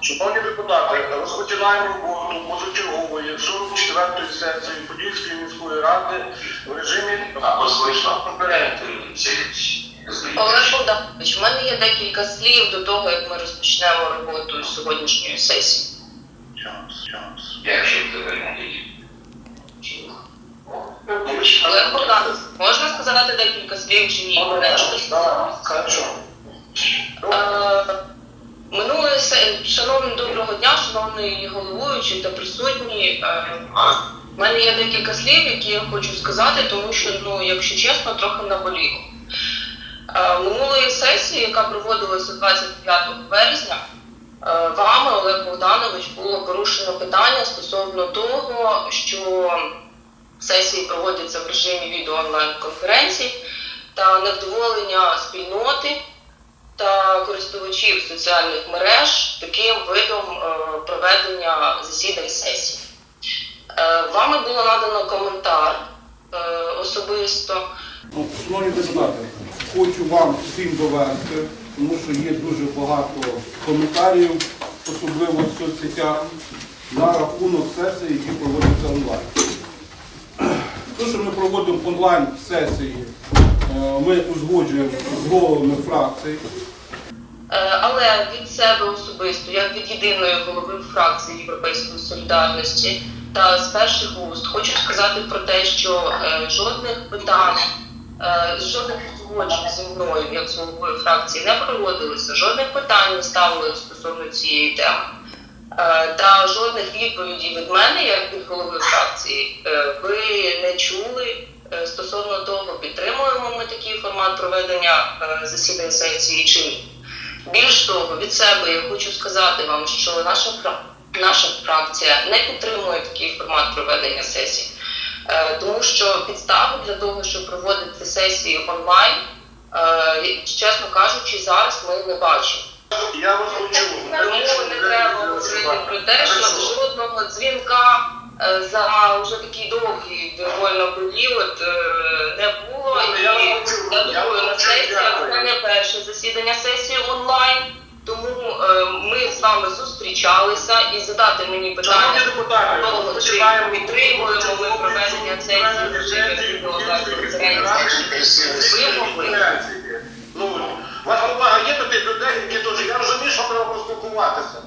Шановні депутати, розпочинаємо роботу позачергової 44-ї сесії Подільської міської ради в режимі конференції. Олег Богданович, у мене є декілька слів до того, як ми розпочнемо роботу з сьогоднішньої сесії. Час, час. Якщо Олег Богданович, можна сказати декілька слів чи ні? Не шановний головуючий та присутні. Е, У мене є декілька слів, які я хочу сказати, тому що, ну, якщо чесно, трохи наболіло. Е, Минулої сесії, яка проводилася 29 березня, е, вами, Олег Богданович, було порушено питання стосовно того, що сесії проводяться в режимі відео-онлайн-конференцій та невдоволення спільноти користувачів соціальних мереж таким видом е, проведення засідань сесій. Е, Вами було надано коментар е, особисто. Ну, Шановні депутати, хочу вам всім довести, тому що є дуже багато коментарів, особливо в соцсетях, на рахунок сесій, які проводяться онлайн. Те, що ми проводимо онлайн сесії, ми узгоджуємо з головами фракцій. Е, Але від себе особисто, як від єдиної голови фракції Європейської солідарності та з перших вуст, хочу сказати про те, що е, жодних питань, е, жодних узгоджень зі мною, як з головою фракції, не проводилося, жодних питань не ставили стосовно цієї теми. Та жодних відповідей від мене, як від голови фракції, ви не чули стосовно того, підтримуємо ми такий формат проведення засідань сесії чи ні. Більш того, від себе я хочу сказати вам, що наша наша фракція не підтримує такий формат проведення сесій, Е, тому що підстави для того, щоб проводити сесії онлайн, е, чесно кажучи, зараз ми не бачимо. Я вас. Тому не треба говорити про те, що жодного дзвінка за вже такий довгий довольно період е, не було. І Я думаю, на почув. це не перше засідання сесії онлайн. Тому е, ми з вами зустрічалися і задати мені питання. Того, чи підтримуємо ми проведення сесії в режимі відеоконференції.